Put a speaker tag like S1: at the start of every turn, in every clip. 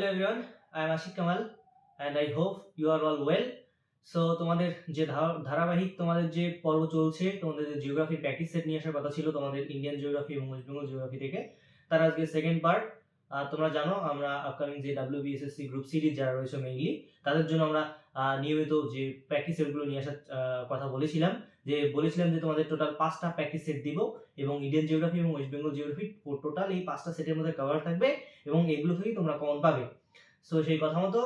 S1: Hello everyone, I am Ashik Kamal and I hope you are all well. So তোমাদের যে ধারাবাহিক তোমাদের যে পর্ব চলছে তোমাদের যে জিওগ্রাফি প্র্যাকটিস সেট নিয়ে আসার কথা ছিল তোমাদের ইন্ডিয়ান জিওগ্রাফি এবং ওয়েস্ট বেঙ্গল জিওগ্রাফি থেকে তার আজকে সেকেন্ড পার্ট আর তোমরা জানো আমরা আপকামিং যে ডাব্লিউ বিএসএসসি গ্রুপ সিরিজ যারা রয়েছে মেইনলি তাদের জন্য আমরা নিয়মিত যে প্র্যাকটিস সেটগুলো নিয়ে আসার কথা বলেছিলাম। যে বলেছিলাম যে তোমাদের টোটাল পাঁচটা প্র্যাকটিস সেট দিব এবং ইন্ডিয়ান জিওগ্রাফি এবং ওয়েস্ট বেঙ্গল জিওগ্রাফি টোটাল এই পাঁচটা সেটের মধ্যে কভার থাকবে। এবং এগুলো থেকেই তোমরা কমন পাবে। সো সেই কথা মতো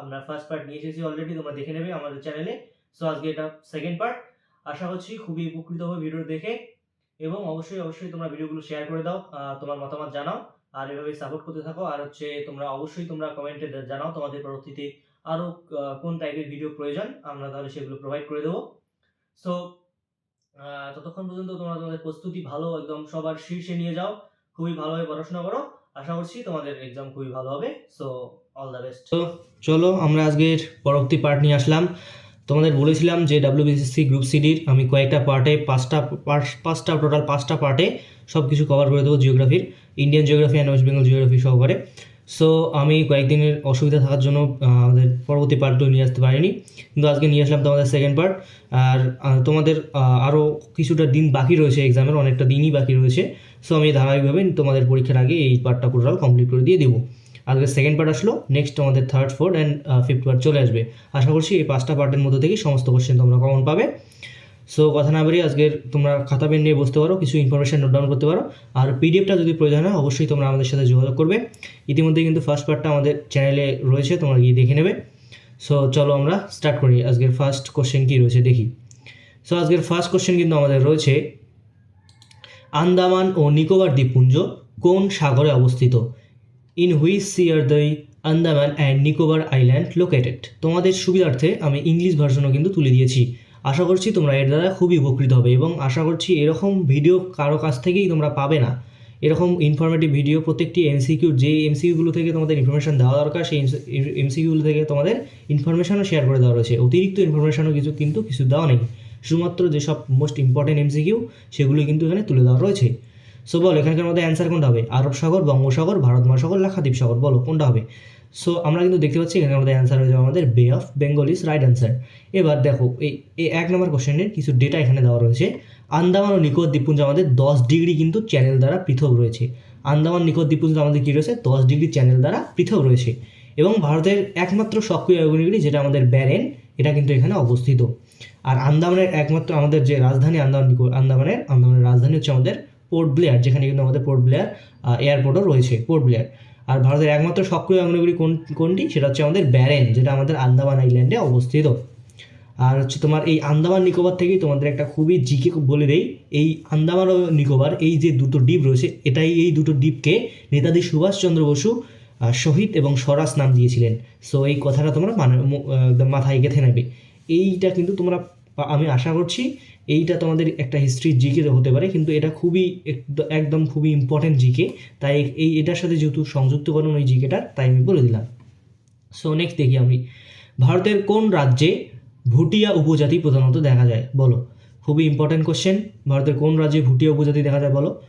S1: আমরা ফার্স্ট পার্ট নিয়ে এসেছি অলরেডি তোমরা দেখে নেবে আমাদের চ্যানেলে সো আজকে এটা সেকেন্ড পার্ট আশা করছি খুবই উপকৃত হবে ভিডিও দেখে। এবং অবশ্যই অবশ্যই তোমরা ভিডিওগুলো শেয়ার করে দাও তোমার মতামত জানাও। আর এভাবে সাপোর্ট করতে থাকো। আর হচ্ছে, তোমরা অবশ্যই তোমরা কমেন্টে জানাও তোমাদের পরবর্তীতে আরও কোন টাইপের ভিডিও প্রয়োজন। আমরা তাহলে সেগুলো প্রোভাইড করে দেবো। সো ততক্ষণ পর্যন্ত তোমরা তোমাদের প্রস্তুতি ভালো, একদম সবার শীর্ষে নিয়ে যাও। খুবই ভালোভাবে পড়াশোনা করো। আশা করছি তোমাদের এক্সাম খুবই ভালো হবে সো অল দ্য বেস্ট তো চলো আমরা আজকের পরবর্তী পার্ট নিয়ে আসলাম। তোমাদের বলেছিলাম যে ডাব্লিউবিসিসি গ্রুপ সিডির আমি কয়েকটা পার্টে পাঁচটা পাঁচটা টোটাল পাঁচটা পার্টে সব কিছু কভার করে দেবো জিওগ্রাফির Indian geography and West Bengal geography সহকারে। সো আমি কয়েকদিনের অসুবিধা থাকার জন্য আমাদের পরবর্তী পার্টগুলো নিয়ে আসতে পারিনি। কিন্তু আজকে নিয়ে আসলাম তোমাদের সেকেন্ড পার্ট আর তোমাদের আরও কিছুটা দিন বাকি রয়েছে এক্সামের অনেকটা দিনই বাকি রয়েছে। সো আমি ধারাবাহিকভাবে তোমাদের পরীক্ষার আগে এই পার্টটা টোটাল কমপ্লিট করে দিয়ে দেবো। আজকে সেকেন্ড পার্ট আসলো নেক্সট আমাদের third fourth and fifth part চলে আসবে। আশা করছি এই পাঁচটা পার্টের মধ্যে থেকেই সমস্ত কোশ্চেন তোমরা কমন পাবে। সো কথা না বাড়িয়ে আজকের তোমরা খাতা, পেন নিয়ে বসতে পারো, কিছু ইনফরমেশান নোট ডাউন করতে পারো। আর পিডিএফটা যদি প্রয়োজন হয়, অবশ্যই তোমরা আমাদের সাথে যোগাযোগ করবে। ইতিমধ্যে কিন্তু ফার্স্ট পার্টটা আমাদের চ্যানেলে রয়েছে, তোমরা গিয়ে দেখে নেবে। সো চলো আমরা স্টার্ট করি। আজকের ফার্স্ট কোশ্চেন কী রয়েছে, দেখি। সো আজকের ফার্স্ট কোশ্চেন কিন্তু আমাদের রয়েছে, আন্দামান ও নিকোবর দ্বীপপুঞ্জ কোন সাগরে অবস্থিত? In which sea are Andaman and Nicobar island located তোমাদের সুবিধার্থে আমি ইংলিশ ভার্সনও কিন্তু তুলে দিয়েছি। আশা করছি তোমরা এর দ্বারা খুবই উপকৃত হবে এবং আশা করছি এরকম ভিডিও কারও কাছ থেকেই তোমরা পাবে না। এরকম ইনফরমেটিভ ভিডিও প্রত্যেকটি এমসিকিউ যে এমসিকিউগুলো থেকে তোমাদের ইনফরমেশন দেওয়া দরকার, সেই এমসিকিউগুলো থেকে তোমাদের ইনফরমেশনও শেয়ার করে দেওয়া রয়েছে। অতিরিক্ত ইনফরমেশনও কিছু কিন্তু কিছু দেওয়া নেই। শুধুমাত্র যেসব মোস্ট ইম্পর্টেন্ট এমসিকিউ সেগুলো কিন্তু এখানে তুলে দেওয়া রয়েছে। সো বল, এখানকার মধ্যে অ্যান্সার কোনটা হবে? আরব সাগর বঙ্গোসাগর ভারত মহাসাগর লাক্ষাদ্বীপ সাগর বলো, কোনটা হবে? সো আমরা কিন্তু দেখতে পাচ্ছি এখানে আমাদের অ্যান্সার হয়ে যাবে আমাদের bay of Bengal is right answer এবার দেখো, এই এক নম্বর কোশ্চেনের কিছু ডেটা এখানে দেওয়া রয়েছে। আন্দামান ও নিকোবর দ্বীপপুঞ্জ আমাদের দশ ডিগ্রি কিন্তু চ্যানেল দ্বারা পৃথক রয়েছে। আন্দামান নিকোবর দ্বীপপুঞ্জ আমাদের কী রয়েছে? দশ ডিগ্রি চ্যানেল দ্বারা পৃথক রয়েছে। এবং ভারতের একমাত্র সক্রিয় আগ্নেয়গিরি যেটা আমাদের ব্যারেন, এটা কিন্তু এখানে অবস্থিত। আর আন্দামানের একমাত্র আমাদের যে রাজধানী আন্দামান নিকো আন্দামানের আন্দামানের রাজধানী হচ্ছে আমাদের পোর্ট ব্লেয়ার যেখানে কিন্তু আমাদের পোর্ট ব্লেয়ার এয়ারপোর্টও রয়েছে পোর্ট ব্লেয়ার আর ভারতের একমাত্র সক্রিয় আগ্নেয়গিরি কোন, কোনটি? সেটা হচ্ছে আমাদের ব্যারেন, যেটা আমাদের আন্দামান আইল্যান্ডে অবস্থিত। আর হচ্ছে তোমার এই আন্দামান নিকোবর থেকেই তোমাদের একটা খুবই জিকে বলে দেই। এই আন্দামান ও নিকোবর, এই যে দুটো দ্বীপ রয়েছে, এটাই এই দুটো দ্বীপকে নেতাজি সুভাষচন্দ্র বসু শহীদ এবং স্বরাজ নাম দিয়েছিলেন। সো এই কথাটা তোমরা মানে একদম মাথায় গেঁথে নেবে। এইটা কিন্তু তোমরা, আমি আশা করছি এইটা তোমাদের একটা হিস্ট্রি জিকে হতে পারে, কিন্তু এটা খুবই একদ- একদম খুবই ইম্পর্টেন্ট জিকে। তাই এই, এটার সাথে যেহেতু সংযুক্তকরণ ওই জিকেটার, তাই আমি বলে দিলাম। সো নেক্সট দেখি আমি। ভারতের কোন রাজ্যে ভুটিয়া উপজাতি প্রধানত দেখা যায়? বলো। খুবই ইম্পর্টেন্ট কোশ্চেন ভারতের কোন রাজ্যে ভুটিয়া উপজাতি দেখা যায়, বলো।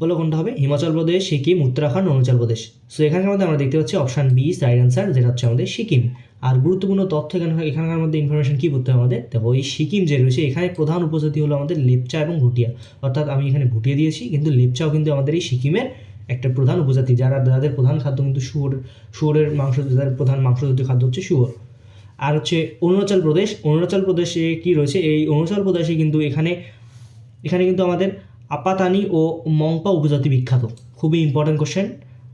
S1: বলো কোনটা হবে? হিমাচল প্রদেশ, সিকিম, উত্তরাখণ্ড, অরুণাচল প্রদেশ। সো এখানকার মধ্যে আমরা দেখতে পাচ্ছি অপশান বি রাইট অ্যান্সার যেটা হচ্ছে আমাদের সিকিম। আর গুরুত্বপূর্ণ তথ্য এখানকার এখানকার মধ্যে ইনফরমেশন কী করতে হবে আমাদের? দেখো, এই সিকিম যে রয়েছে, এখানে প্রধান উপজাতি হলো আমাদের লেপচা এবং ভুটিয়া। অর্থাৎ আমি এখানে ভুটিয়া দিয়েছি, কিন্তু লেপচাও কিন্তু আমাদের এই সিকিমের একটা প্রধান উপজাতি, যারা যাদের প্রধান খাদ্য কিন্তু শুয়োর, শুয়োরের মাংস, যাদের প্রধান মাংস মাংসজাতীয় খাদ্য হচ্ছে শুয়োর। আর হচ্ছে অরুণাচল প্রদেশ, অরুণাচল প্রদেশে কি রয়েছে? এই অরুণাচল প্রদেশে কিন্তু এখানে এখানে কিন্তু আমাদের আপাতানি ও মংপা উপজাতি বিখ্যাত। খুবই ইম্পর্টেন্ট কোশ্চেন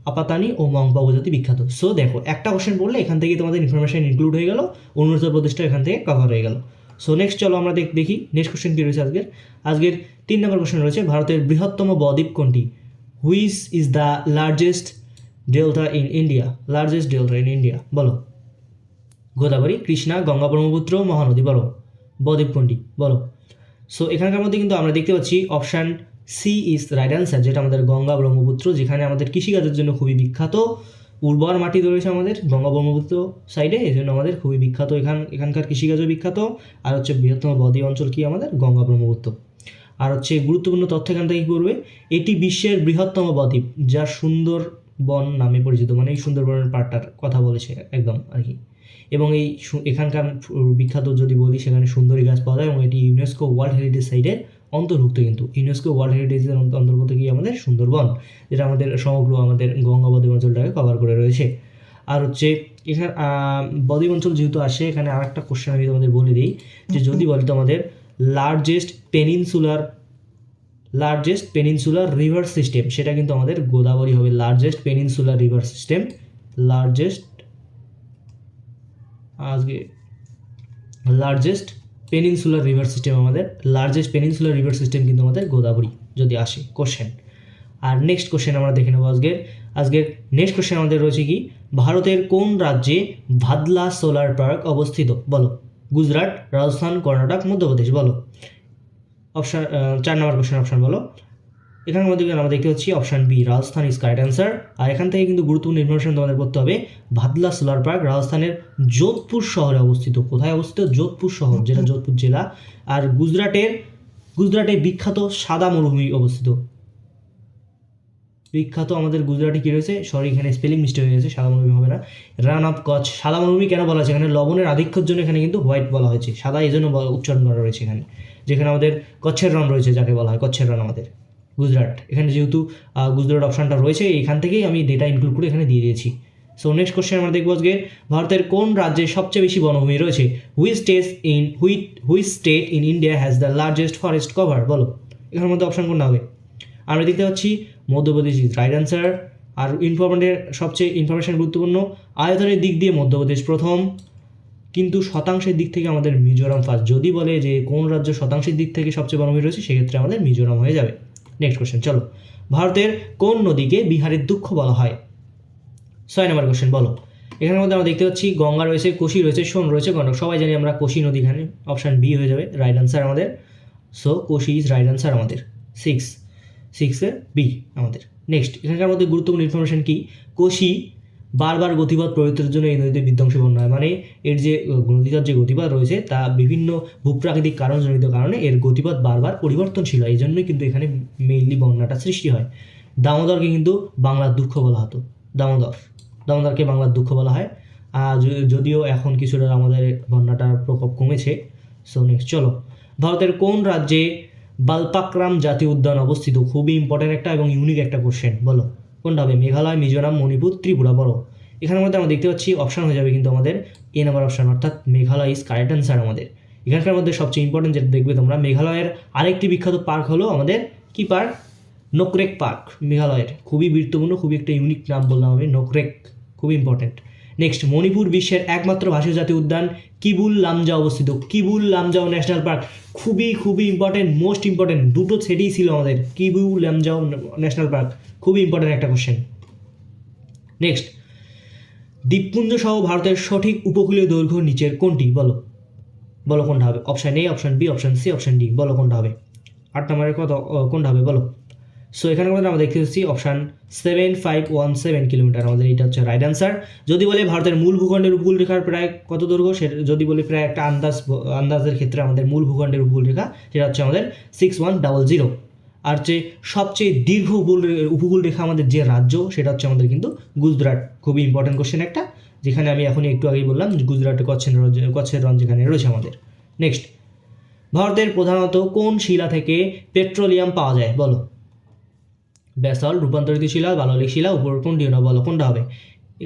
S1: আপাতানি ও মংপা উপজাতি বিখ্যাত। সো দেখো, একটা কোশ্চেন পড়লে এখান থেকে তোমাদের ইনফরমেশন ইনক্লুড হয়ে গেল, অরুণাচল প্রদেশটা এখান থেকে কভার হয়ে গেল। সো নেক্সট চলো আমরা দেখ- নেক্সট কোশ্চেন কী রয়েছে আজকের? আজকের তিন নম্বর কোশ্চেন রয়েছে, ভারতের বৃহত্তম বদ্বীপ কোনটি? Which is the largest delta in India largest delta in India বলো। গোদাবরী, কৃষ্ণা, গঙ্গা ব্রহ্মপুত্র, মহানদী, বলো। বদ্বীপ কোনটি? বলো। সো এখানকার মধ্যে কিন্তু আমরা দেখতে পাচ্ছি option C is right answer, যেটা আমাদের গঙ্গা ব্রহ্মপুত্র, যেখানে আমাদের কৃষিকাজের জন্য খুবই বিখ্যাত। উর্বর মাটি রয়েছে আমাদের, গঙ্গা ব্রহ্মপুত্র সাইডে এই জন্য আমাদের খুবই বিখ্যাত। এখান, এখানকার কৃষিকাজও বিখ্যাত। আর হচ্ছে বৃহত্তম বদ্বীপ অঞ্চল কি আমাদের? গঙ্গা ব্রহ্মপুত্র। আর হচ্ছে গুরুত্বপূর্ণ তথ্য এখান থেকে কী করবে? এটি বিশ্বের বৃহত্তম বদ্বীপ, যার সুন্দর বন নামে পরিচিত মানে এই সুন্দরবনের পার্টটার কথা বলেছে একদম আর কি। এবং এই এখানকার বিখ্যাত যদি বলি, সেখানে সুন্দরী গাছ পাওয়া যায় এবং এটি ইউনেস্কো ওয়ার্ল্ড হেরিটেজ সাইটের অন্তর্ভুক্ত কিন্তু। ইউনেস্কো ওয়ার্ল্ড হেরিটেজের অন্ত- অন্তর্গত কি আমাদের? সুন্দরবন, যেটা আমাদের সমগ্র আমাদের গঙ্গাবদী অঞ্চলটাকে কভার করে রয়েছে। আর হচ্ছে এখানে বদ্বীপ অঞ্চল যেহেতু আসে, এখানে আর একটা কোশ্চেন আমি তোমাদের বলে দিই, যে যদি বলি তোমাদের largest peninsular largest peninsular river system সেটা কিন্তু আমাদের গোদাবরী হবে। Largest peninsular river system largest আজকে লার্জেস্ট পেনিনসুলার রিভার সিস্টেম আমাদের লার্জেস্ট পেনিনসুলার রিভার সিস্টেম কিন্তু আমাদের গোদাবরী, যদি আসে কোশ্চেন আর নেক্সট কোশ্চেন আমরা দেখে নেব আজকের। আজকের নেক্সট কোশ্চেন আমাদের রয়েছে কি, ভারতের কোন রাজ্যে ভাদলা সোলার পার্ক অবস্থিত? বলো। গুজরাট, রাজস্থান, কর্ণাটক, মধ্যপ্রদেশ, বলো। অপশান চার নম্বর কোশ্চেন অপশান বলো। এখানের মধ্যে আমরা দেখতে পাচ্ছি option B Rajasthan is correct answer আর এখান থেকে কিন্তু গুরুত্বপূর্ণ ইনফরমেশন তোমাদের করতে হবে ভাদলা সোলার পার্ক, রাজস্থানের যোধপুর শহরে অবস্থিত। কোথায় অবস্থিত? যোধপুর শহর, যেটা যোধপুর জেলা। আর গুজরাটের গুজরাটে বিখ্যাত সাদা মরুভূমি অবস্থিত। বিখ্যাত আমাদের গুজরাটে কী রয়েছে? সরি এখানে স্পেলিং মিস্টেক হয়ে গেছে, সাদা মরুভূমি হবে না। রান অফ কচ্ছ সাদা মরুভূমি কেন বলা হয়েছে? এখানে লবণের আধিক্যের জন্য এখানে কিন্তু হোয়াইট বলা হয়েছে। সাদা এই জন্য উচ্চারণ করা রয়েছে এখানে। যেখানে আমাদের কচ্ছের রন রয়েছে, যাকে বলা হয় কচ্ছের রন আমাদের। গুজরাট। এখানে যেহেতু গুজরাট অপশানটা রয়েছে এখান থেকেই আমি ডেটা ইনক্লুড করে এখানে দিয়ে দিয়েছি। সো নেক্সট কোশ্চেন আমরা দেখব আজকে, ভারতের কোন রাজ্যে সবচেয়ে বেশি বনভূমি রয়েছে? Which state in which which state in India has the largest forest cover বলো, এখানের মধ্যে অপশান কোনটা হবে? আমরা দেখতে পাচ্ছি, মধ্যপ্রদেশ ইজ রাইট অ্যান্সার আর ইনফরমেন্টের সবচেয়ে ইনফরমেশন গুরুত্বপূর্ণ, আয়তনের দিক দিয়ে মধ্যপ্রদেশ প্রথম। কিন্তু শতাংশের দিক থেকে আমাদের মিজোরাম ফার্স্ট যদি বলে যে কোন রাজ্য শতাংশের দিক থেকে সবচেয়ে বনভূমি রয়েছে, সেক্ষেত্রে আমাদের মিজোরাম হয়ে যাবে। নেক্সট কোশ্চেন চলো। ভারতের কোন নদীকে বিহারের দুঃখ বলা হয়? ছয় নম্বর কোশ্চেন বলো। এখানের মধ্যে আমরা দেখতে পাচ্ছি, গঙ্গা রয়েছে, কোশি রয়েছে, সোন রয়েছে গণ্ডক সবাই জানি আমরা কোশি নদী এখানে অপশান বি হয়ে যাবে রাইট আনসার আমাদের। So Kosi is right answer আমাদের। সিক্স সিক্সে বি আমাদের। নেক্সট এখানকার মধ্যে গুরুত্বপূর্ণ ইনফরমেশন কি? কোশি বারবার গতিপথ প্রবৃত্তির জন্য এই নদীতে বিধ্বংসী বন্যা হয়। মানে এর যে নদীটার যে গতিপথ রয়েছে, তা বিভিন্ন ভূপ্রাকৃতিক কারণজনিত কারণে এর গতিপথ বারবার পরিবর্তনশীল হয়। এই জন্যই কিন্তু এখানে মেইনলি বন্যাটা সৃষ্টি হয়। দামোদরকে কিন্তু বাংলার দুঃখ বলা হতো। দামোদর। দামোদরকে বাংলার দুঃখ বলা হয়। আর যদিও এখন কিছুটা আমাদের বন্যাটার প্রকোপ কমেছে সো নেক্সট চলো। ভারতের কোন রাজ্যে বালপাকরাম জাতীয় উদ্যান অবস্থিত? খুবই ইম্পর্টেন্ট একটা এবং ইউনিক একটা কোশ্চেন বলো। কোনটা হবে মেঘালয়, মিজোরাম, মণিপুর, ত্রিপুরা বড় এখানের মধ্যে আমরা দেখতে পাচ্ছি অপশান হয়ে যাবে কিন্তু আমাদের এ নাম্বার অপশান অর্থাৎ মেঘালয় ইজ কারেক্ট অ্যান্সার আমাদের। এখানকার মধ্যে সবচেয়ে ইম্পর্টেন্ট যেটা দেখবে তোমরা, মেঘালয়ের আরেকটি বিখ্যাত পার্ক হলো আমাদের কি পার্ক নোকরেক পার্ক মেঘালয়ের। খুবই গুরুত্বপূর্ণ, খুবই একটা ইউনিক নাম বললাম আমি, নোকরেক, খুবই ইম্পর্টেন্ট নেক্সট মণিপুর বিশ্বের একমাত্র ভাষীয় জাতীয় উদ্যান কিবুল লামজা অবস্থিত। কিবুল লামজাও ন্যাশনাল পার্ক খুবই খুবই ইম্পর্টেন্ট মোস্ট ইম্পর্টেন্ট দুটো সেটিই ছিল আমাদের কিবুল লামজাও ন্যাশনাল পার্ক খুবই ইম্পর্টেন্ট একটা কোশ্চেন নেক্সট দ্বীপপুঞ্জ সহ ভারতের সঠিক উপকূলীয় দৈর্ঘ্য নিচের কোনটি? বলো। বলো কোনটা হবে? Option A option B option C option D বলো কোনটা হবে? আট নম্বরের ও, কোনটা হবে? বলো। সো এখানে মধ্যে আমরা দেখতে পাচ্ছি option seven five one seven kilometre আমাদের এটা হচ্ছে রাইট অ্যান্সার যদি বলে ভারতের মূল ভূখণ্ডের উপকূল রেখার প্রায় কত দৈর্ঘ্য, সেটা যদি বলি প্রায় একটা আন্দাজ আন্দাজের ক্ষেত্রে আমাদের মূল ভূখণ্ডের উপকূল রেখা সেটা হচ্ছে আমাদের সিক্স ওয়ান ডাবল জিরো আর যে সবচেয়ে দীর্ঘ উপকূল রেখা আমাদের যে রাজ্য, সেটা হচ্ছে আমাদের কিন্তু গুজরাট। খুবই ইম্পর্টেন্ট কোশ্চেন একটা, যেখানে আমি এখন একটু আগেই বললাম যে গুজরাটে কচ্ছের রঞ্জ কচ্ছের রঞ্জ যেখানে রয়েছে আমাদের। নেক্সট ভারতের প্রধানত কোন শিলা থেকে পেট্রোলিয়াম পাওয়া যায়? বলো। ব্যাসল রূপান্তরিত শিলা, বাললিক শিলা, উপর কোনটি কোনটা হবে?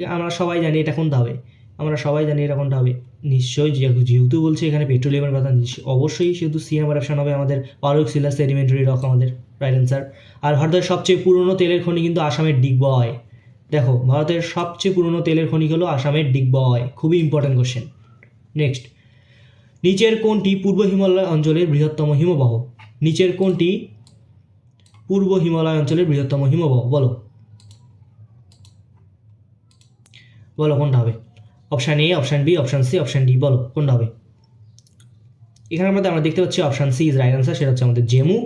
S1: আমরা সবাই জানি এটা কোনটা হবে। আমরা সবাই জানি এটা কোনটা হবে। নিশ্চয়ই যেহেতু বলছে এখানে পেট্রোলিয়ামের কথা অবশ্যই সেহেতু সি নাম্বার অপশন হবে আমাদের। পারুক শিলা সেডিমেন্টারি রক আমাদের। রাইট অ্যান্সার আর ভারতের সবচেয়ে পুরনো তেলের খনি কিন্তু আসামের ডিগবয়। দেখো, ভারতের সবচেয়ে পুরনো তেলের খনি হলো আসামের ডিগবয়। খুবই ইম্পর্টেন্ট কোশ্চেন নেক্সট নিচের কোনটি পূর্ব হিমালয় অঞ্চলের বৃহত্তম হিমবাহ? নিচের কোনটি পূর্ব হিমালয় অঞ্চলের বৃহত্তম হিমবাহ, বলো। বলো, কোনটা হবে? Option A option B option C option D বলো, কোনটা হবে? এখানের মধ্যে আমরা দেখতে পাচ্ছি option C is right answer সেটা হচ্ছে আমাদের জেমু।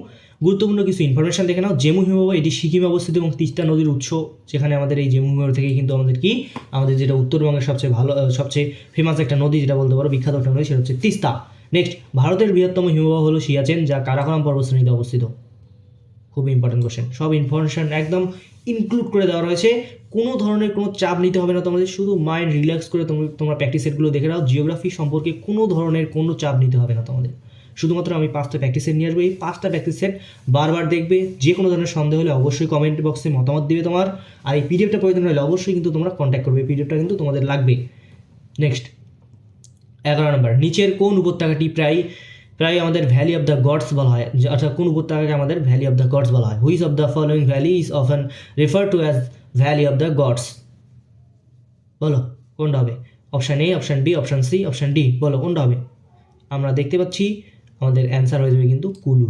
S1: গুরুত্বপূর্ণ কিছু ইনফরমেশন দেখে নাও। জেমু হিমবাহ, এটি সিকিমে অবস্থিত এবং তিস্তা নদীর উৎস, যেখানে আমাদের এই জেমু হিমবাহ থেকে কিন্তু আমাদের কি? আমাদের যেটা উত্তরবঙ্গের সবচেয়ে ভালো সবচেয়ে ফেমাস একটা নদী, যেটা বলতে পারো, বিখ্যাত একটা নদী, সেটা হচ্ছে তিস্তা। নেক্সট ভারতের বৃহত্তম হিমবাহ হলো সিয়াচেন, যা কারাকোরাম পর্বতশ্রেণীতে অবস্থিত। খুব ইম্পর্টেন্ট কোশ্চেন সব ইনফরমেশন একদম ইনক্লুড করে দেওয়া রয়েছে। কোনো ধরনের কোনো চাপ নিতে হবে না তোমাদের, শুধু মাইন্ড রিল্যাক্স করে তোমরা তোমরা প্র্যাকটিস সেটগুলো দেখে নাও। জিওগ্রাফি সম্পর্কে কোনো ধরনের কোনো চাপ নিতে হবে না তোমাদের। শুধুমাত্র আমি পাঁচটা প্র্যাকটিস সেট নিয়ে আসব। এই পাঁচটা প্র্যাকটিস সেট বারবার দেখবে, যে কোনো ধরনের সন্দেহ হলে অবশ্যই কমেন্ট বক্সে মতামত দিবে তোমার। আর এই পিডিএফটা প্রয়োজন হলে অবশ্যই কিন্তু তোমরা কন্ট্যাক্ট করবে। পিডিএফটা কিন্তু তোমাদের লাগবে। নেক্সট এগারো নম্বর নিচের কোন উপত্যকাটি প্রায় প্রায় আমাদের ভ্যালি অফ দ্য গডস বলা হয়। অর্থাৎ কোন উপত্যকাকে আমাদের ভ্যালি অফ দ্য গডস বলা হয়। Which of the following valley is often refer to as valley of the gods বলো, কোনটা হবে? Option A option B option C option D বলো, কোনটা হবে? আমরা দেখতে পাচ্ছি আমাদের অ্যান্সার হয়ে যাবে কিন্তু Kullu.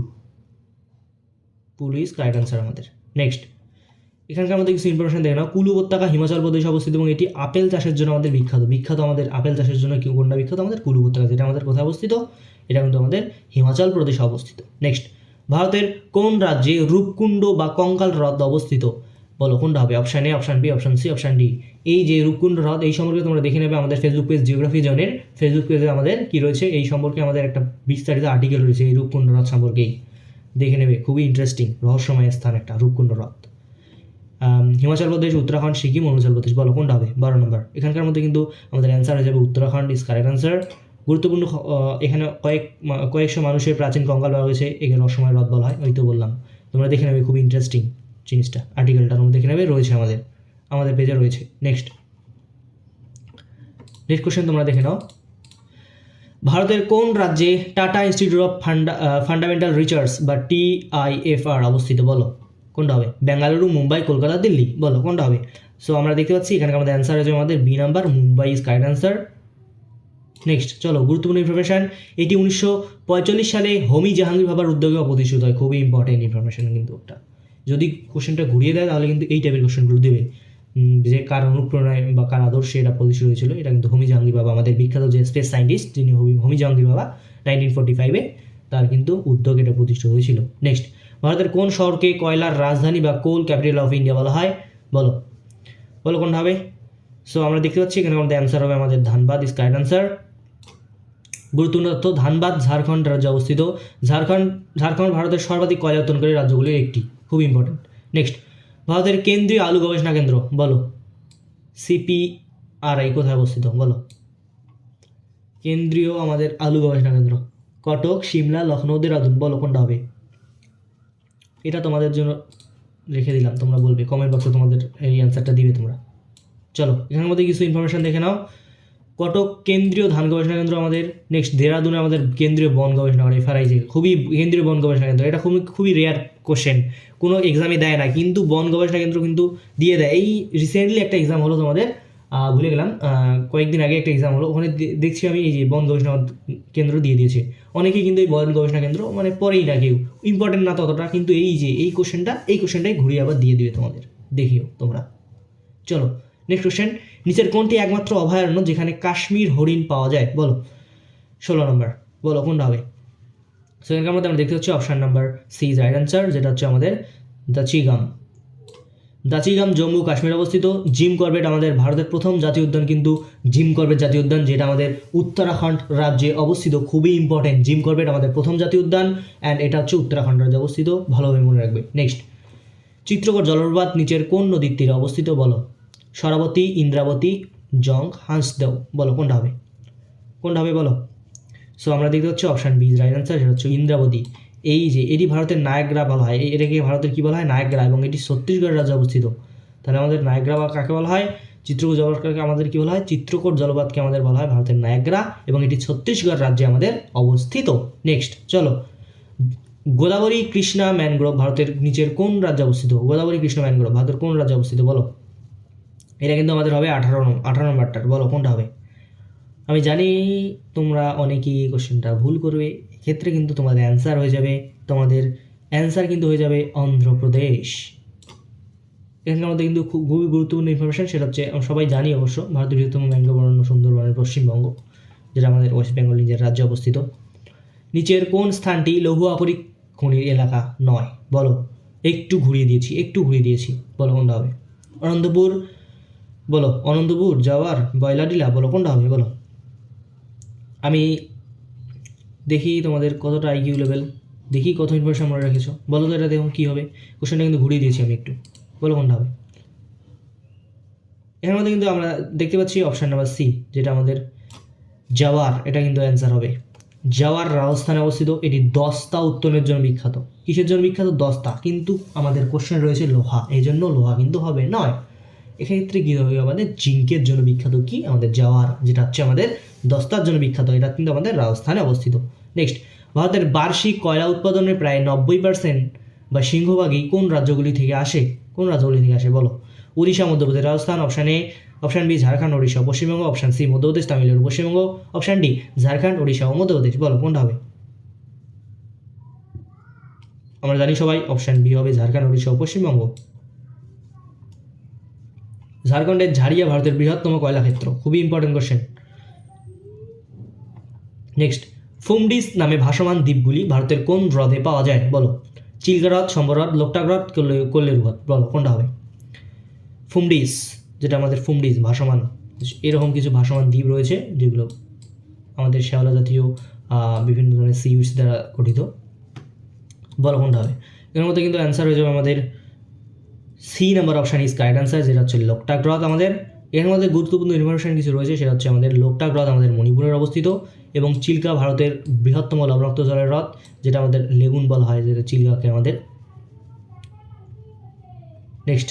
S1: Kullu is correct answer আমাদের। নেক্সট এখানকার মধ্যে কিছু ইনফরমেশন দেখে নাও। কুলু উপত্যকা, হিমাচল প্রদেশে অবস্থিত এবং এটি আপেল চাষের জন্য আমাদের বিখ্যাত। বিখ্যাত আমাদের আপেল চাষের জন্য কি, কোনটা বিখ্যাত? আমাদের কুলু উপত্যকা, যেটা আমাদের কোথায় অবস্থিত? এটা কিন্তু আমাদের হিমাচল প্রদেশে অবস্থিত। নেক্সট ভারতের কোন রাজ্যে রূপকুণ্ড বা কঙ্কাল হ্রদ অবস্থিত? বলো, কোনটা হবে? Option A option B option C option D এই যে রূপকুণ্ড হ্রদ, এই সম্পর্কে তোমরা দেখে নেবে আমাদের ফেসবুক পেজ জিওগ্রাফি জনের ফেসবুক পেজে আমাদের কি রয়েছে? এই সম্পর্কে আমাদের একটা বিস্তারিত আর্টিকেল রয়েছে এই রূপকুণ্ড হ্রদ সম্পর্কেই। দেখে নেবে, খুবই ইন্টারেস্টিং রহস্যময় স্থান একটা, রূপকুণ্ড হ্রদ। হিমাচল প্রদেশ, উত্তরাখণ্ড, সিকিম, অরুণাচল প্রদেশ, বলো কোনটা হবে? বারো নম্বর এখানকার মধ্যে কিন্তু আমাদের অ্যান্সার হয়ে যাবে উত্তরাখণ্ড ইজ কারেক্ট অ্যান্সার গুরুত্বপূর্ণ এখানে কয়েক কয়েকশো মানুষের প্রাচীন কঙ্কাল পাওয়া গেছে। একে রসময় হ্রদ বলা হয়, ওই তো বললাম। তোমরা দেখে নেবে, খুব ইন্টারেস্টিং জিনিসটা। আর্টিকেলটা তোমরা দেখে নেবে, রয়েছে আমাদের। আমাদের পেজে রয়েছে। নেক্সট নেক্সট কোশ্চেন তোমরা দেখে নাও। ভারতের কোন রাজ্যে Tata Institute of funda Fundamental Research বা টিআইএফআর অবস্থিত? বলো। কোনটা হবে? বেঙ্গালুরু মুম্বাই, কলকাতা, দিল্লি। বলো, কোনটা হবে? সো আমরা দেখতে পাচ্ছি, এখানে আমাদের অ্যান্সার হয়েছে আমাদের B number Mumbai is correct answer next চলো, গুরুত্বপূর্ণ ইনফরমেশান এটি উনিশশো পঁয়তাল্লিশ সালে হোমি জাহাঙ্গীর ভাবার উদ্যোগে প্রতিষ্ঠিত হয়। খুবই ইম্পর্টেন্ট ইনফরমেশান কিন্তু ওটা। যদি কোশ্চেনটা ঘুরিয়ে দেয়, তাহলে কিন্তু এই টাইপের কোশ্চেনগুলো দেবে। যে কার অনুপ্রেরণায় বা কার আদর্শে এটা প্রতিষ্ঠিত হয়েছিল, এটা কিন্তু হোমি জাহাঙ্গীর বাবা, আমাদের বিখ্যাত যে স্পেস সায়েন্টিস্ট যিনি হোমি হোমি জাহাঙ্গীর বাবা নাইনটিন ফোর্টি ফাইভে তার কিন্তু উদ্যোগ এটা প্রতিষ্ঠিত হয়েছিল। নেক্সট ভারতের কোন শহরকে কয়লার রাজধানী বা কোল ক্যাপিটাল অফ ইন্ডিয়া বলা হয়? বলো। বলো কোনটা হবে? সো আমরা দেখতে পাচ্ছি, এখানে আমাদের অ্যান্সার হবে আমাদের ধানবাদ ইজ কারেক্ট অ্যান্সার গুরুত্বপূর্ণ তথ্য, ধানবাদ, ঝাড়খণ্ড রাজ্যে অবস্থিত। ঝাড়খণ্ড ঝাড়খণ্ড ভারতের সর্বাধিক কয়লা উৎপাদনকারী রাজ্যগুলির একটি। খুব ইম্পর্টেন্ট নেক্সট ভারতের কেন্দ্রীয় আলু গবেষণা কেন্দ্র, বলো। সিপিআরআই কোথায় অবস্থিত? বলো। কেন্দ্রীয় আমাদের আলু গবেষণা কেন্দ্র। কটক, সিমলা লখনৌদের দেরাদুন বলো কোনটা হবে? এটা তোমাদের জন্য রেখে দিলাম, তোমরা বলবে কমেন্ট বক্সে তোমাদের এই অ্যান্সারটা দিবে তোমরা। চলো, এখানের মধ্যে কিছু ইনফরমেশন দেখে নাও। কটক কেন্দ্রীয় ধান গবেষণা কেন্দ্র আমাদের নেক্সট দেরাদুনে আমাদের কেন্দ্রীয় বন গবেষণা কেন্দ্র এফআরআইজে খুবই কেন্দ্রীয় বন গবেষণা কেন্দ্র, এটা খুবই খুবই রেয়ার কোশ্চেন কোনো এক্সামে দেয় না, কিন্তু বন গবেষণা কেন্দ্র কিন্তু দিয়ে দেয়। এই রিসেন্টলি একটা এক্সাম হলো তোমাদের ভুলে গেলাম। কয়েকদিন আগে একটা এক্সাম হলো। ওখানে দেখছি আমি এই যে বন গবেষণা কেন্দ্র দিয়ে দিয়েছে। অনেকেই কিন্তু এই বন গবেষণা কেন্দ্র মানে পরেই না কেউ। ইম্পর্টেন্ট না ততটা, কিন্তু এই যে এই কোশ্চেনটা এই কোশ্চেনটাই ঘুরিয়ে আবার দিয়ে দিবে তোমাদের। দেখিও তোমরা। চলো নেক্সট কোশ্চেন নিচের কোনটি একমাত্র অভয়ারণ্য যেখানে কাশ্মীর হরিণ পাওয়া যায়? বলো। ষোলো নম্বর বলো, কোনটা হবে? সো এখানকার মধ্যে আমরা দেখতে হচ্ছে option number C right answer যেটা হচ্ছে আমাদের দাচিগাম দাচিগাম, জম্মু, কাশ্মীর অবস্থিত। জিম করবেট আমাদের ভারতের প্রথম জাতীয় উদ্যান, কিন্তু জিম করবেট জাতীয় উদ্যান, যেটা আমাদের উত্তরাখণ্ড রাজ্যে অবস্থিত, খুবই ইম্পর্টেন্ট জিম করবেট আমাদের প্রথম জাতীয় উদ্যান অ্যান্ড এটা হচ্ছে উত্তরাখণ্ড রাজ্যে অবস্থিত। ভালোভাবে মনে রাখবে। নেক্সট চিত্রকর জলপ্রপাত, নিচের কোন নদীর তীরে অবস্থিত বলো? সরাবতী, ইন্দ্রাবতী, জং হাঁসদেও বলো কোনটা হবে? কোনটা হবে বলো? সো আমরা দেখতে হচ্ছে অপশান বি রাইট অ্যান্সার সেটা হচ্ছে ইন্দ্রাবতী। এই যে, এটি ভারতের নায়করা বলা হয়। এটাকে ভারতের কী বলা হয়? নায়করা এবং এটি ছত্তিশগড় রাজ্যে অবস্থিত। তাহলে আমাদের নায়করা বা কাকে বলা হয়? চিত্রকূট জলপ্রপাতকে আমাদের কী বলা হয়? চিত্রকূট জলপাতকে আমাদের বলা হয় ভারতের নায়করা এবং এটি ছত্তিশগড় রাজ্যে আমাদের অবস্থিত। নেক্সট চলো। গোদাবরী কৃষ্ণা ম্যানগ্রোভ ভারতের নিচের কোন রাজ্যে অবস্থিত? গোদাবরী কৃষ্ণ ম্যানগ্রোভ ভারতের কোন রাজ্যে অবস্থিত? বলো। এটা কিন্তু আমাদের হবে আঠারো আঠারো নম্বরটার। বলো, কোনটা হবে? আমি জানি তোমরা অনেকেই এই কোশ্চেনটা ভুল করবে, এক্ষেত্রে কিন্তু তোমাদের অ্যান্সার হয়ে যাবে, তোমাদের অ্যান্সার কিন্তু হয়ে যাবে অন্ধ্রপ্রদেশ। এখানকার মধ্যে কিন্তু খুব খুবই গুরুত্বপূর্ণ ইনফরমেশন সেটা হচ্ছে সবাই জানি অবশ্য, ভারতের বৃহত্তম ম্যাঙ্গবরণ্য সুন্দরবনের পশ্চিমবঙ্গ যেটা আমাদের ওয়েস্ট বেঙ্গল নিজের রাজ্যে অবস্থিত। নিচের কোন স্থানটি লৌহ আকরিক খনির এলাকা নয়? বলো, একটু ঘুরিয়ে দিয়েছি, একটু ঘুরিয়ে দিয়েছি, বলো কোনটা হবে? অনন্তপুর, বলো, অনন্তপুর যাওয়ার বয়লাডিলা, বলো কোনটা হবে, বলো। আমি দেখি তোমাদের কতটা আইকিউ লেভেল দেখি কত ইনফরমেশন মনে রেখেছো। বলো তো এটা দেখুন কী হবে। কোশ্চেনটা কিন্তু ঘুরিয়ে দিয়েছি আমি একটু। বলো কোনটা হবে। এর মধ্যে কিন্তু আমরা দেখতে পাচ্ছি অপশান নাম্বার সি যেটা আমাদের জাওয়ার এটা কিন্তু অ্যান্সার হবে। জাওয়ার রাজস্থানে অবস্থিত, এটি দস্তা উত্তোলনের জন্য বিখ্যাত। কিসের জন্য বিখ্যাত? দস্তা। কিন্তু আমাদের কোশ্চেন রয়েছে লোহা। এই জন্য লোহা কিন্তু হবে, নয়। এক্ষেত্রে কী হবে? আমাদের জিঙ্কের জন্য বিখ্যাত কি? আমাদের জাওয়ার যেটা হচ্ছে আমাদের দস্তার জন্য বিখ্যাত এটা কিন্তু আমাদের রাজস্থানে অবস্থিত। নেক্সট ভারতের বার্ষিক কয়লা উৎপাদনের প্রায় নব্বই পার্সেন্ট বা সিংহভাগই কোন রাজ্যগুলি থেকে আসে? কোন রাজ্যগুলি থেকে আসে বলো? Orissa, Madhya Pradesh, Rajasthan option A option B Jharkhand, Orissa, Paschimbanga option C Madhya Pradesh, Tamil Nadu, Paschimbanga option D Jharkhand, Orissa ও মধ্যপ্রদেশ। বলো, কোনটা হবে? আমরা জানি সবাই অপশান বি হবে ঝাড়খণ্ড, উড়িষ্যা ও পশ্চিমবঙ্গ। ঝাড়খণ্ডের ঝাড়িয়া ভারতের বৃহত্তম কয়লা ক্ষেত্র। খুবই ইম্পর্টেন্ট কোশ্চেন নেক্সট ফুমডিস নামে ভাসমান দ্বীপগুলি ভারতের কোন হ্রদে পাওয়া যায়? বলো। চিল্কা হ্রদ সম্বর হ্রদ লোকটাক হ্রদ কল্লে- কল্লেরু হ্রদ বলো, কোনটা হবে? ফুমডিস যেটা আমাদের ফুমডিস ভাসমান। এরকম কিছু ভাসমান দ্বীপ রয়েছে যেগুলো আমাদের শ্যাওলা জাতীয় বিভিন্ন ধরনের সিউস দ্বারা গঠিত। বলো, কোনটা হবে? এর মধ্যে কিন্তু অ্যান্সার হয়ে যাবে আমাদের C number option is correct answer যেটা হচ্ছে লোকটাক হ্রদ আমাদের। এর মধ্যে গুরুত্বপূর্ণ ইনফরমেশন কিছু রয়েছে, সেটা হচ্ছে আমাদের লোকটাক হ্রদ আমাদের মণিপুরের অবস্থিত এবং চিল্কা ভারতের বৃহত্তম লবণাক্ত জলের হ্রদ, যেটা আমাদের লেগুন বলা হয়, যেটা চিল্কাকে আমাদের। নেক্সট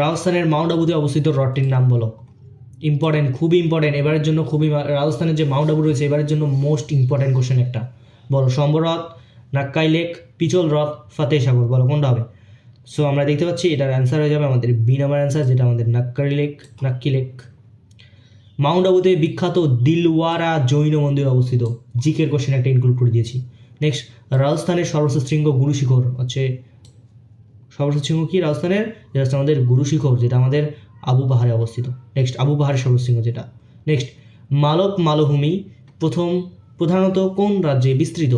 S1: রাজস্থানের মাউন্ট আবুতে অবস্থিত হ্রদটির নাম বলো। ইম্পর্টেন্ট খুবই ইম্পর্টেন্ট এবারের জন্য খুবই রাজস্থানের যে মাউন্ট আবু রয়েছে, এবারের জন্য মোস্ট ইম্পর্টেন্ট কোশ্চেন একটা। বলো সম্বর হ্রদ নাক্কাই লেক, পিচল হ্রদ ফাতে সাগর, বলো কোনটা হবে? সো আমরা দেখতে পাচ্ছি এটার অ্যান্সার হয়ে যাবে আমাদের বি নাম্বার অ্যান্সার যেটা আমাদের Nakkari lake, Nakki lake. Mount আবুতে বিখ্যাত দিলওয়ারা জৈন মন্দির অবস্থিত। জিকের কোশ্চেন একটা ইনক্লুড করে দিয়েছি। নেক্সট রাজস্থানের সর্বশ্রেষ্ঠ শৃঙ্গ গুরু শিখর হচ্ছে সর্বশ্রেষ্ঠ শৃঙ্গ কি রাজস্থানের? যেটা হচ্ছে আমাদের গুরু শিখর যেটা আমাদের আবু পাহাড়ে অবস্থিত। নেক্সট আবু পাহাড়ের সর্বশৃঙ্গ যেটা? নেক্সট মালব মালভূমি প্রথম, প্রধানত কোন রাজ্যে বিস্তৃত?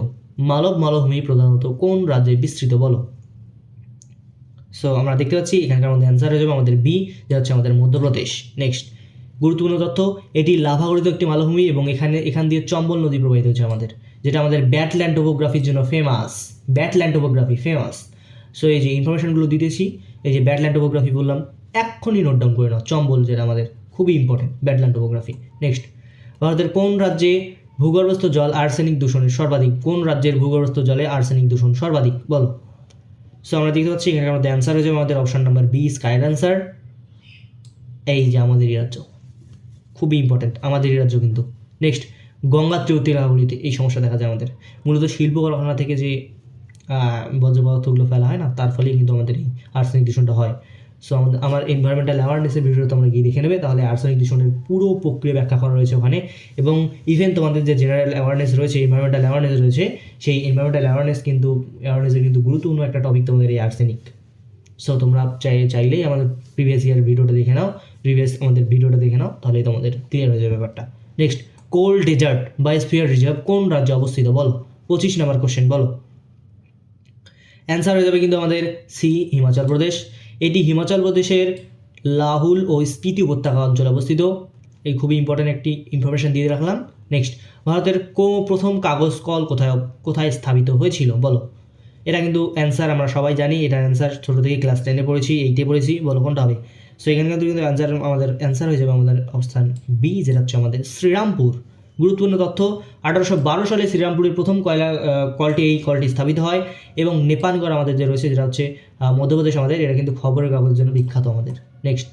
S1: মালব মালভূমি প্রধানত কোন রাজ্যে বিস্তৃত, বলো? সো আমরা দেখতে পাচ্ছি এখানকার মধ্যে অ্যান্সার হয়ে যাবে আমাদের বি যেটা হচ্ছে আমাদের মধ্যপ্রদেশ। নেক্সট গুরুত্বপূর্ণ তথ্য, এটি লাভাগরিত একটি মালভূমি এবং এখানে, এখান দিয়ে চম্বল নদী প্রবাহিত হচ্ছে আমাদের, যেটা আমাদের ব্যাটল্যান্ড টোপোগ্রাফির জন্য famous badland topography famous so এই যে ইনফরমেশনগুলো দিতেছি, এই যে ব্যাটল্যান্ড টোপোগ্রাফি বললাম, এক্ষুনি নোট ডাউন করে নাও, চম্বল যেটা আমাদের খুবই ইম্পর্টেন্ট ব্যাটল্যান্ড টোপোগ্রাফি নেক্সট ভারতের কোন রাজ্যে ভূগর্ভস্থ জল আর্সেনিক দূষণের সর্বাধিক। কোন রাজ্যের ভূগর্ভস্থ জলে আর্সেনিক দূষণ সর্বাধিক? বলো। সো আমরা দেখতে পাচ্ছি এখানে আমাদের অ্যান্সার হয়ে আমাদের অপশন নাম্বার বি স্কাইড অ্যান্সার এই যে আমাদেরই রাজ্য। খুবই ইম্পর্টেন্ট আমাদেরই রাজ্য কিন্তু। নেক্সট গঙ্গা ত্রিতীরাগুলিতে এই সমস্যা দেখা যায় আমাদের। মূলত শিল্প কারখানা থেকে যে বর্জ্য পদার্থগুলো ফেলা হয় না, তার ফলেই কিন্তু আমাদের এই আর্সেনিক দূষণটা হয়। সো আমাদের আমার এনভায়রনমেন্টাল অ্যাওয়ারনেসের ভিডিওটা তোমরা গিয়ে দেখে নেবে। তাহলে আর্সেনিক দূষণের পুরো প্রক্রিয়া ব্যাখ্যা করা রয়েছে ওখানে। এবং ইভেন তোমাদের যে জেনারেল অ্যাওয়ারনেস রয়েছে এনভায়রনমেন্টাল অ্যাওয়ারনেস রয়েছে, সেই এনভায়রনমেন্টাল অ্যাওয়ারনেস কিন্তু অ্যাওয়ারনেসের কিন্তু গুরুত্বপূর্ণ একটা টপিক তোমাদের এই আর্সেনিক সো তোমরা চাই চাইলেই আমাদের প্রিভিয়াস ইয়ার ভিডিওটা দেখে নাও। প্রিভিয়াস আমাদের ভিডিওটা দেখে নাও, তাহলেই তোমাদের ক্লিয়ার হয়ে যাবে ব্যাপারটা। নেক্সট কোল্ড ডেজার্ট বা স্পিয়ার রিজার্ভ কোন রাজ্যে অবস্থিত? বলো। পঁচিশ নাম্বার কোশ্চেন বলো। অ্যান্সার হয়ে যাবে কিন্তু আমাদের সি, হিমাচল প্রদেশ। এটি হিমাচল প্রদেশের লাহুল ও স্পিতি উপত্যকা অঞ্চলে অবস্থিত। এই খুবই ইম্পর্ট্যান্ট একটি ইনফরমেশন দিয়ে রাখলাম। নেক্সট ভারতের কো প্রথম কাগজ কল কোথায় কোথায় স্থাপিত হয়েছিল? বলো। এটা কিন্তু অ্যান্সার আমরা সবাই জানি এটা অ্যান্সার ছোটো থেকে ক্লাস টেনে পড়েছি এইটে পড়েছি, বলো কোনটা হবে? সো এখানে কিন্তু কিন্তু অ্যান্সার আমাদের অ্যান্সার হয়ে যাবে আমাদের অবস্থান বি যেটা হচ্ছে আমাদের শ্রীরামপুর। গুরুত্বপূর্ণ তথ্য, আঠারোশো বারো সালে শ্রীরামপুরের প্রথম কয়লা কলটি এই কলটি স্থাপিত হয় এবং নেপানগড় আমাদের যে রয়েছে, যেটা হচ্ছে মধ্যপ্রদেশ আমাদের, এটা কিন্তু খবরের কাগজের জন্য বিখ্যাত আমাদের। নেক্সট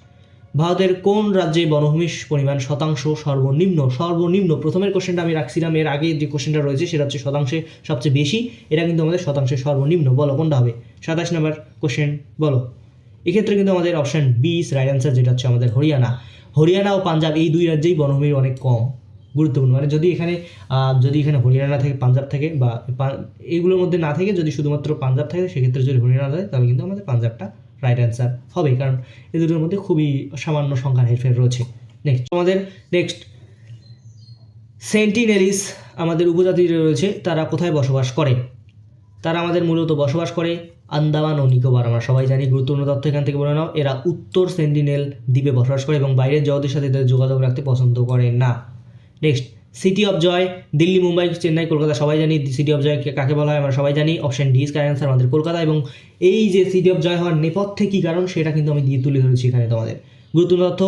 S1: ভারতের কোন রাজ্যে বনভূমির পরিমাণ শতাংশ সর্বনিম্ন? সর্বনিম্ন, প্রথমের কোশ্চেনটা আমি রাখছিলাম, এর আগে যে কোশ্চেনটা রয়েছে, সেটা হচ্ছে শতাংশে সবচেয়ে বেশি, এটা কিন্তু আমাদের শতাংশে সর্বনিম্ন, বলো কোনটা হবে? সাতাশ নম্বর কোশ্চেন বলো। এক্ষেত্রে কিন্তু আমাদের অপশান বি রাইট অ্যান্সার যেটা হচ্ছে আমাদের হরিয়ানা। হরিয়ানা ও পাঞ্জাব, এই দুই রাজ্যেই বনভূমির অনেক কম। গুরুত্বপূর্ণ। মানে যদি এখানে যদি এখানে হরিয়ানা না থাকে, পাঞ্জাব থাকে বা এগুলোর মধ্যে না থেকে যদি শুধুমাত্র পাঞ্জাব থাকে, সেক্ষেত্রে যদি হরিয়ানা থাকে, তাহলে কিন্তু আমাদের পাঞ্জাবটা রাইট অ্যান্সার হবে কারণ এ দুটোর মধ্যে খুবই সামান্য সংখ্যার হেরফের রয়েছে। নেক্সট আমাদের নেক্সট সেন্টিনেলিস আমাদের উপজাতি রয়েছে, তারা কোথায় বসবাস করে? তারা আমাদের মূলত বসবাস করে আন্দামান ও নিকোবর। আমরা সবাই জানি, গুরুত্বপূর্ণ তথ্য এখান থেকে বলে নাও, এরা উত্তর সেন্টিনেল দ্বীপে বসবাস করে এবং বাইরের জগতের সাথে এদের যোগাযোগ রাখতে পছন্দ করে না। Next city of joy Delhi, Mumbai, Chennai, Kolkata, সবাই জানি সিটি অফ জয় কাকে বলা হয়, আমরা সবাই জানি। অপশন ডি ইজ অ্যান্সার আমাদের কলকাতা এবং এই যে সিটি অফ জয় হওয়ার নেপথ্যে কী কারণ, সেটা কিন্তু আমি দিয়ে তুলে ধরেছি এখানে তোমাদের। গুরুত্বপূর্ণ তথ্য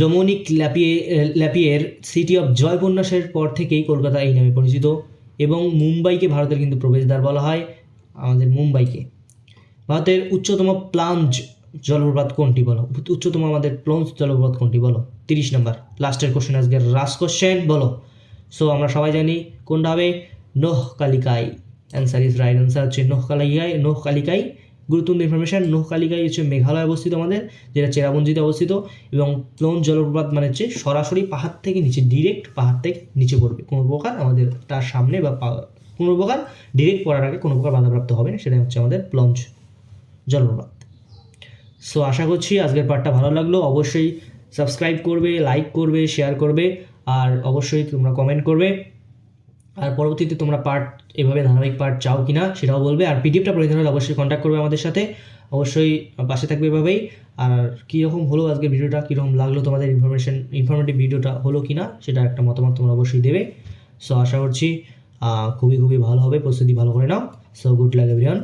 S1: ডোমোনিক ল্যাপিয়ে ল্যাপিয়ের সিটি অফ জয় উপন্যাসের পর থেকেই কলকাতা এই নামে পরিচিত এবং মুম্বাইকে ভারতের কিন্তু প্রবেশদ্বার বলা হয়, আমাদের মুম্বাইকে। ভারতের উচ্চতম প্লাঞ্জ জলপ্রপাত কোনটি বলো? উচ্চতম আমাদের প্লঞ্জ জলপ্রপাত কোনটি বলো? তিরিশ নম্বর। লাস্টের কোশ্চেন আজকের লাস্ট কোশ্চেন বলো। সো আমরা সবাই জানি কোনটা হবে? Nohkalikai. Answer is right answer হচ্ছে নোহ কালিকাই নোহ কালিকাই। গুরুত্বপূর্ণ ইনফরমেশন নোহ কালিকাই হচ্ছে মেঘালয় অবস্থিত আমাদের, যেটা চেরাপুঞ্জিতে অবস্থিত এবং প্লঞ্জ জলপ্রপাত মানে হচ্ছে সরাসরি পাহাড় থেকে নিচে ডিরেক্ট পাহাড় থেকে নিচে পড়বে। কোনো প্রকার আমাদের তার সামনে বা কোনো প্রকার ডিরেক্ট পড়ার আগে কোনো প্রকার বাধাপ্রাপ্ত হবে না। সেটাই হচ্ছে আমাদের প্লঞ্জ জলপ্রপাত সো আশা করছি আজকের পার্টটা ভালো লাগল। অবশ্যই সাবস্ক্রাইব করবে লাইক করবে শেয়ার করবে, আর অবশ্যই তোমরা কমেন্ট করবে। আর পরবর্তীতে তোমরা পার্ট এভাবে ধারাবাহিক পার্ট চাও কি না সেটাও বলবে। আর পিডিএফটা প্রয়োজন হলে অবশ্যই কন্ট্যাক্ট করবে আমাদের সাথে। অবশ্যই পাশে থাকবে এভাবেই। আর কীরকম হলো আজকের ভিডিওটা, কীরকম লাগল তোমাদের ইনফরমেশন ইনফরমেটিভ ভিডিওটা হলো কি না সেটা একটা মতামত তোমরা অবশ্যই দেবে। সো আশা করছি খুবই খুবই ভালো হবে। প্রস্তুতি ভালো করে নাও। So good luck everyone